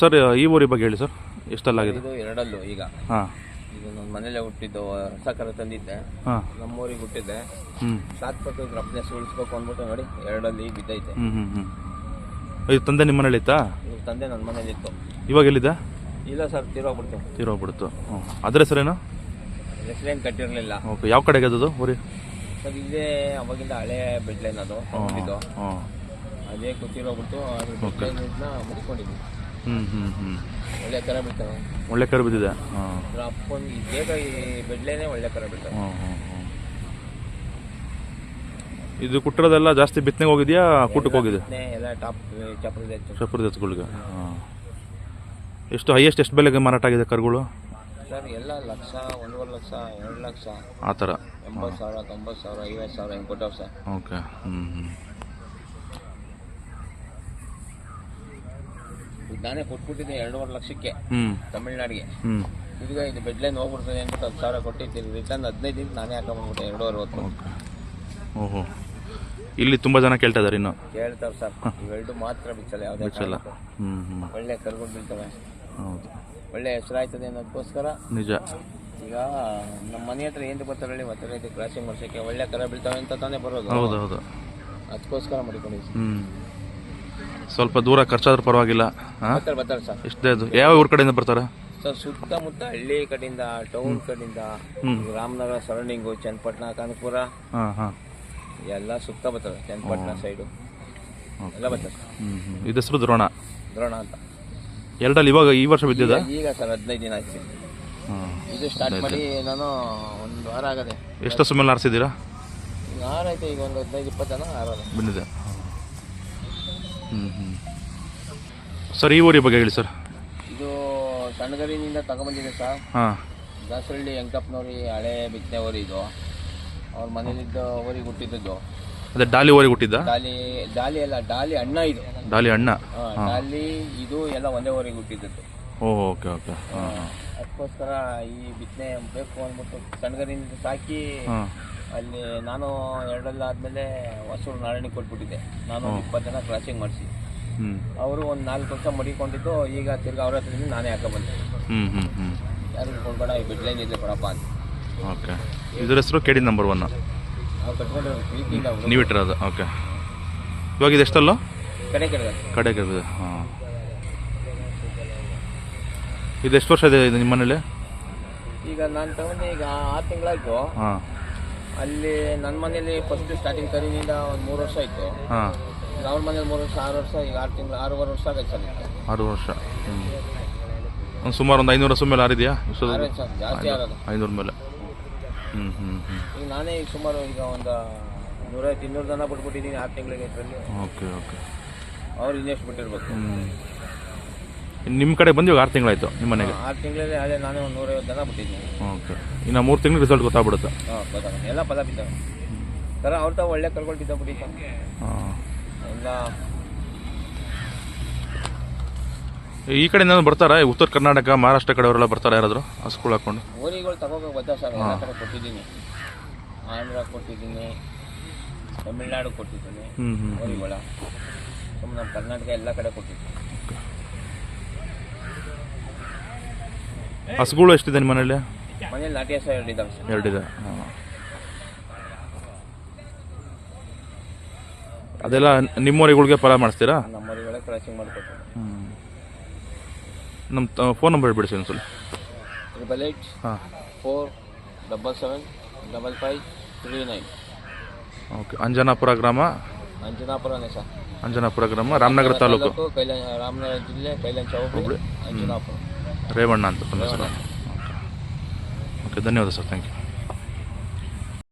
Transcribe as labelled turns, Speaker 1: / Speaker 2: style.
Speaker 1: Sir ಈ ಊರಿ ಬಗ್ಗೆ ಹೇಳಿ ಸರ್ ಎಷ್ಟಲ್ಲಾಗಿದೆ?
Speaker 2: ಇದು ಎರಡಲ್ಲೂ ಈಗ.
Speaker 1: ಹಾಂ.
Speaker 2: ಇದು ನನ್ನ ಮನೇಲೆ ಹುಟ್ಟಿದ್ದು ಹೊಸ ಕರ ತಂದಿದ್ದೆ.
Speaker 1: ಹಾಂ.
Speaker 2: ನಮ್ಮೂರಿಗೆ ಹುಟ್ಟಿದ್ದೆ.
Speaker 1: ಹ್ಞೂ
Speaker 2: ಸಾತ್ಪಟ್ಟು ರಫ್ನೆಸ್ ಉಳಿಸ್ಬೇಕು ಅಂದ್ಬಿಟ್ಟು ನೋಡಿ ಎರಡಲ್ಲಿ ಬಿದ್ದೈತೆ.
Speaker 1: ಹ್ಞೂ ಹ್ಞೂ ಹ್ಞೂ ಇದು ತಂದೆ ನಿಮ್ಮ ಮನೇಲಿ ಇತ್ತಾ?
Speaker 2: ಇದು ತಂದೆ ನನ್ನ ಮನೇಲಿತ್ತು
Speaker 1: ಇವಾಗ ಎಲ್ಲಿದೆ
Speaker 2: ಇಲ್ಲ ಸರ್ ತೀರೋಗ್ಬಿಡ್ತು
Speaker 1: ತೀರೋಗ್ಬಿಡ್ತು ಹ್ಞೂ ಅದ್ರ ಹೆಸರೇನು
Speaker 2: ಹೆಸರೇನು ಕಟ್ಟಿರಲಿಲ್ಲ.
Speaker 1: ಓಕೆ ಯಾವ ಕಡೆಗೆ ಅದು ಊರಿ?
Speaker 2: ಸರ್ ಇದೇ ಅವಾಗಿಂದ ಹಳೆ ಬೆಡ್ಲೈನ್ ಅದು ತಗೊಂಡಿದ್ದು
Speaker 1: ಹ್ಞೂ
Speaker 2: ಅದೇ ಕೂತಿರೋಗ್ಬಿಟ್ಟು ಮುಚ್ಕೊಂಡಿದ್ವಿ.
Speaker 1: ಹ್ಞೂ ಹ್ಞೂ ಹ್ಞೂ
Speaker 2: ಒಳ್ಳೆ ಕರ ಬೀಳ್ತವೆ
Speaker 1: ಒಳ್ಳೆ ಕರು ಬಿದ್ದಿದೆ. ಹಾಂ.
Speaker 2: ಅದ್ರ ಅಪ್ಪನ ಈ ಬೇಗ ಈ ಬೆಡ್ಲೈನೇ ಒಳ್ಳೆ ಕರ ಬೀಳ್ತವೆ
Speaker 1: ಹ್ಞೂ ಹ್ಞೂ ಹ್ಞೂ ಇದು ಕುಟ್ಟಿರೋದೆಲ್ಲ ಜಾಸ್ತಿ ಬಿತ್ತನೆಗೆ ಹೋಗಿದೆಯಾ? ಕೂಟಕ್ಕೆ ಹೋಗಿದೆ
Speaker 2: ಎಲ್ಲ ಟಾಪ್ ಚಾಪ್ರದ ಹೆಚ್ಚು
Speaker 1: ಎತ್ತುಗಳಿಗೆ ಹಾಂ. ಎಷ್ಟು ಹೈಯೆಸ್ಟ್ ಎಷ್ಟು ಬೆಲೆಗೆ ಮಾರಾಟ ಆಗಿದೆ ಕರುಗಳು?
Speaker 2: ಸರ್ ಎಲ್ಲ ಲಕ್ಷ ಒಂದೂವರೆ ಲಕ್ಷ ಎರಡು ಲಕ್ಷ.
Speaker 1: ಆ ಥರ.
Speaker 2: ಎಂಬತ್ತು ಸಾವಿರ ತೊಂಬತ್ತು ಸಾವಿರ ಐವತ್ತು ಸಾವಿರ ಹಿಂಗೆ ಕೊಟ್ಟವ್ ಸರ್.
Speaker 1: ಓಕೆ. ಹ್ಞೂ ಹ್ಞೂ
Speaker 2: ಇದು ನಾನೇ ಕೊಟ್ಬಿಟ್ಟಿದ್ದೆ ಎರಡೂವರೆ ಲಕ್ಷಕ್ಕೆ ತಮಿಳ್ನಾಡಿಗೆ. ಈಗ ಇದು ಬೆಡ್ಲೈನ್ ಹೋಗ್ಬಿಡ್ತದೆ ಅಂದ್ಬಿಟ್ಟು ಹತ್ತು ಸಾವಿರ ಕೊಟ್ಟಿದ್ದೀನಿ. ರಿಟರ್ನ್ ಹದಿನೈದು ದಿನ ನಾನೇ ಹಾಕೊಂಡ್ಬಿಟ್ಟೆ ಎರಡೂವರೆ ಹೊತ್ತು
Speaker 1: ಓಹೋ. ಇಲ್ಲಿ ತುಂಬ ಜನ ಕೇಳ್ತಾ ಇದ್ದಾರೆ ಇನ್ನು.
Speaker 2: ಕೇಳ್ತಾರೆ ಸರ್. ಇವೆರಡು ಮಾತ್ರ ಬಿಚ್ಚಲ್ಲ ಯಾವುದೇ
Speaker 1: ಬಿಚ್ಚಲ್ಲ.
Speaker 2: ಒಳ್ಳೆ ಕರ್ಕೊಂಡು ಬೀಳ್ತವೆ.
Speaker 1: ಹೌದು.
Speaker 2: ಒಳ್ಳೆ ಹೆಸರಾಯ್ತದೆ ಅನ್ನೋದಕ್ಕೋಸ್ಕರ
Speaker 1: ನಿಜ.
Speaker 2: ಈಗ ನಮ್ಮ ಮನೆ ಹತ್ರ ಏನು ಬರ್ತಾರೆ ಮತ್ತೆ ರೈತ ಕ್ರಾಸಿಂಗ್ ಮಾಡ್ಸೋಕ್ಕೆ ಒಳ್ಳೆ ಕರ ಬೀಳ್ತವೆ ಅಂತ ತಾನೇ ಬರೋದು.
Speaker 1: ಹೌದು ಹೌದು.
Speaker 2: ಅದಕ್ಕೋಸ್ಕರ ಮಾಡಿಕೊಂಡಿದ್ದೀವಿ
Speaker 1: ಹ್ಞೂ ಸ್ವಲ್ಪ ದೂರ ಖರ್ಚಾದ್ರೂ ಪರವಾಗಿಲ್ಲ ಹಾಂ
Speaker 2: ಬರ್ತಾರೆ ಬರ್ತಾರೆ ಸರ್.
Speaker 1: ಇಷ್ಟೇ ಅದು. ಯಾವ ಊರ ಕಡೆಯಿಂದ ಬರ್ತಾರೆ?
Speaker 2: ಸರ್ ಸುತ್ತಮುತ್ತ ಹಳ್ಳಿ ಕಡೆಯಿಂದ ಟೌನ್ ಕಡೆಯಿಂದ
Speaker 1: ಹ್ಮ್.
Speaker 2: ರಾಮನಗರ ಸರೌಂಡಿಂಗು ಚನ್ನಪಟ್ಟಣ ಕಾನ್ಪುರ
Speaker 1: ಹಾಂ ಹಾಂ.
Speaker 2: ಎಲ್ಲ ಸುತ್ತ ಬರ್ತಾರೆ ಚನ್ನಪಟ್ಟಣ ಸೈಡು ಎಲ್ಲ ಬರ್ತಾರೆ ಸರ್.
Speaker 1: ಹ್ಞೂ ಹ್ಞೂ ಇದು ಹೆಸರು ದ್ರೋಣ?
Speaker 2: ದ್ರೋಣ ಅಂತ.
Speaker 1: ಎರಡಲ್ಲಿ ಇವಾಗ ಈ ವರ್ಷ ಬಿದ್ದಿದ?
Speaker 2: ಈಗ- ಸರ್ ಹದಿನೈದು ದಿನ ಆಯ್ತು.
Speaker 1: ಹಾಂ
Speaker 2: ಇದು ಸ್ಟಾರ್ಟ್ ಮಾಡಿ ನಾನು ಒಂದು ವಾರ ಆಗದೆ.
Speaker 1: ಎಷ್ಟು ಸುಮ್ಮನೆ ಮೇಲೆ ಆರಿಸಿದ್ದೀರಾ
Speaker 2: ಈಗ ಈಗ ಒಂದು ಹದಿನೈದು ಇಪ್ಪತ್ತು ಜನ ಆರಾದ
Speaker 1: ಬಂದಿದೆ. ಹ್ಞೂ ಹ್ಞೂ ಸರ್ ಈ ಊರಿ ಬಗ್ಗೆ ಹೇಳಿ ಸರ್.
Speaker 2: ಇದು ಸಣ್ಣಗರಿನಿಂದ ತಗೊಂಬಂದಿದೆ ಸರ್.
Speaker 1: ಹಾಂ.
Speaker 2: ದಾಸರಳ್ಳಿ ವೆಂಕಪ್ಪನವ್ರಿ ಹಳೆ ಬಿತ್ತನೆ ಊರಿ ಇದು. ಅವ್ರ ಮನೇಲಿದ್ದ ಊರಿಗೆ ಹುಟ್ಟಿದ್ದು
Speaker 1: ಅದೇ ಡಾಲಿ ಊರಿಗೆ ಹುಟ್ಟಿದ್ದ?
Speaker 2: ಡಾಲಿ ಡಾಲಿ ಅಲ್ಲ ಡಾಲಿ ಅಣ್ಣ ಇದು.
Speaker 1: ಡಾಲಿ ಅಣ್ಣ.
Speaker 2: ಹಾ, ಡಾಲಿ ಇದು ಎಲ್ಲ ಒಂದೇ ಊರಿಗೆ ಹುಟ್ಟಿದ್ದದ್ದು.
Speaker 1: ಓ ಓಕೆ ಓಕೆ.
Speaker 2: ಅದಕ್ಕೋಸ್ಕರ ಈ ಬಿತ್ತನೆ ಬೇಕು ಅಂದ್ಬಿಟ್ಟು ಸಣ್ಣಗರಿಂದ ಸಾಕಿ ಅಲ್ಲಿ ನಾನು ಎರಡಲ್ಲ ಆದಮೇಲೆ ಹೊಸೂರು ನಾರಾಯಣ ಕೊಟ್ಬಿಟ್ಟಿದ್ದೆ. ನಾನು ಇಪ್ಪತ್ತು ಜನ ಕ್ರಾಸಿಂಗ್ ಮಾಡಿಸಿ. ಅವರು ಒಂದು ನಾಲ್ಕು ವರ್ಷ ಮಡಿಕೊಂಡಿದ್ದು ಈಗ ತಿರ್ಗಿ ಅವ್ರ ಹತ್ರದಿಂದ ನಾನೇ ಹಾಕೊಂಡ್ಬಂದೆ
Speaker 1: ಬಂದೆ.
Speaker 2: ಯಾರಿಗೂ ಕೊಡ್ಬೇಡ ಈ ಬಿಡ್ಲೈನ್ ಇದೆ ಕೊಡಪ್ಪ ಅಂತ.
Speaker 1: ಓಕೆ. ಇದ್ರ ಹೆಸರು ಕೆಡಿ ನಂಬರ್ ಒನ್
Speaker 2: ನಾವು ಕಟ್ಕೊಂಡಿರೋ
Speaker 1: ಇಟ್ಟಿರೋದು ಓಕೆ. ಇವಾಗ ಇದೆಷ್ಟಲ್ಲ?
Speaker 2: ಕಡೆ ಕಡೆ
Speaker 1: ಕಡೆ ಕಡೆ ಹಾಂ. ಇದು ಎಷ್ಟು ವರ್ಷ ಇದೆ ಇದು ನಿಮ್ಮ ಮನೇಲಿ?
Speaker 2: ಈಗ ನಾನು ತಗೊಂಡು ಈಗ ಆರು ತಿಂಗಳಾಯ್ತು.
Speaker 1: ಹಾಂ.
Speaker 2: ಅಲ್ಲಿ ನನ್ನ ಮನೇಲಿ ಫಸ್ಟ್ ಸ್ಟಾರ್ಟಿಂಗ್ ಖರೀದಿಯಿಂದ ಒಂದು ಮೂರು ವರ್ಷ ಆಯಿತು.
Speaker 1: ಹಾಂ.
Speaker 2: ಅವ್ರ ಮನೇಲಿ ಮೂರು ವರ್ಷ ಆರು ವರ್ಷ ಈಗ ಆರು ತಿಂಗಳು ಆರೂವರೆ ವರ್ಷ ಆಗೈತೆ ಸರ್ ಈಗ.
Speaker 1: ಆರು ವರ್ಷ. ಹ್ಞೂ ಒಂದು ಸುಮಾರು ಒಂದು ಐನೂರು ಹಸು ಮೇಲೆ ಆರಿದೆಯಾ
Speaker 2: ಆರು ವರ್ಷ ಜಾಸ್ತಿ ಆಗೋದು
Speaker 1: ಐನೂರು ಮೇಲೆ. ಹ್ಞೂ ಹ್ಞೂ ಹ್ಞೂ
Speaker 2: ಈಗ ನಾನೇ ಈಗ ಸುಮಾರು ಈಗ ಒಂದು ನೂರೈವತ್ತು ಇನ್ನೂರು ಜನ ಬಿಟ್ಬಿಟ್ಟಿದ್ದೀನಿ ಆರು ತಿಂಗಳಿಗೆ ಇದರಲ್ಲಿ.
Speaker 1: Okay okay.
Speaker 2: ಅವ್ರು ಇನ್ನೆಷ್ಟು ಬಿಟ್ಟಿರ್ಬೇಕು.
Speaker 1: ಹ್ಞೂ ನಿಮ್ಮ ಕಡೆ ಬಂದು ಇವಾಗ ಆರು ತಿಂಗಳಾಯ್ತು ನಿಮ್ಮ ಮನೆಗೆ?
Speaker 2: ಆರು ತಿಂಗಳಲ್ಲಿ ಅದೇ ನಾನೇ ಒಂದು ನೂರೈವತ್ತು ಜನ ಬಿಟ್ಟಿದ್ದೀನಿ.
Speaker 1: ಓಕೆ. ಇನ್ನು ಮೂರು ತಿಂಗಳು ರಿಸಲ್ಟ್ ಗೊತ್ತಾಗ್ಬಿಡುತ್ತೆ.
Speaker 2: ಹಾಂ ಗೊತ್ತಾಗುತ್ತೆ. ಎಲ್ಲ ಪದ ಬಿದ್ದಾವೆ. ಸರ ಅವ್ರ ತಾವು ಒಳ್ಳೆ ಕರ್ಕೊಂಡು
Speaker 1: ಹಾಂ.
Speaker 2: ಎಲ್ಲ
Speaker 1: ಈ ಕಡೆಯಿಂದ ಬರ್ತಾರಾ? ಈ ಉತ್ತರ ಕರ್ನಾಟಕ ಮಹಾರಾಷ್ಟ್ರ ಕಡೆಯವರೆಲ್ಲ ಬರ್ತಾರಾ ಯಾರಾದರೂ? ಸ್ಕೂಲ್ ಹಾಕ್ಕೊಂಡು
Speaker 2: ಊರಿಗಳು ತಗೋಬೇಕು ಗೊತ್ತಾ ಸರ್ ಎಲ್ಲ ಕಡೆ ಕೊಟ್ಟಿದ್ದೀನಿ. ಆಂಧ್ರ ಕೊಟ್ಟಿದ್ದೀನಿ ತಮಿಳ್ನಾಡು ಕೊಟ್ಟಿದ್ದೀನಿ
Speaker 1: ಹ್ಞೂ ಹ್ಞೂ
Speaker 2: ಊರಿಗಳ. ನಮ್ಮ ಕರ್ನಾಟಕ ಎಲ್ಲ ಕಡೆ ಕೊಟ್ಟಿದ್ದೀನಿ.
Speaker 1: ಹಸುಗಳು ಎಷ್ಟಿದೆ ನಿಮ್ಮ ಮನೇಲಿ
Speaker 2: ಮನೇಲಿ ನಾಟಿ ಹಸ ಎರಡಿದ್ದಾವೆ ಸರ್
Speaker 1: ಎರಡಿದೆ. ಹಾಂ. ಅದೆಲ್ಲ ನಿಮ್ಮವರಿಗಳಿಗೆ ಫಲ ಮಾಡಿಸ್ತೀರಾ?
Speaker 2: ನಮ್ಮ ಊರಿಗಳೇ ಕ್ರಾಸಿಂಗ್ ಮಾಡಿಕೊಟ್ಟು
Speaker 1: ನಮ್ಮ ಫೋನ್ ನಂಬರ್ ಹೇಳ್ಬಿಡಿ ಸರ್ ಒಂದ್ಸಲ
Speaker 2: ಟ್ರಿಬಲ್ ಏಯ್ಟ್
Speaker 1: ಹಾಂ.
Speaker 2: Four double seven double five three nine
Speaker 1: okay Anjanapura ಗ್ರಾಮ?
Speaker 2: ಅಂಜನಾಪುರನೇ ಸರ್.
Speaker 1: ಅಂಜನಾಪುರ ಗ್ರಾಮ ರಾಮನಗರ ತಾಲೂಕು?
Speaker 2: ಕೈಲ ರಾಮನಗರ ಜಿಲ್ಲೆ ಕೈಲಂ ಹೋಬಳಿ ಅಂಜನಾಪುರ.
Speaker 1: ರೇವಣ್ಣ ಅಂತ ತಮ್ಮ ಓಕೆ. ಓಕೆ ಧನ್ಯವಾದ ಸರ್. Thank you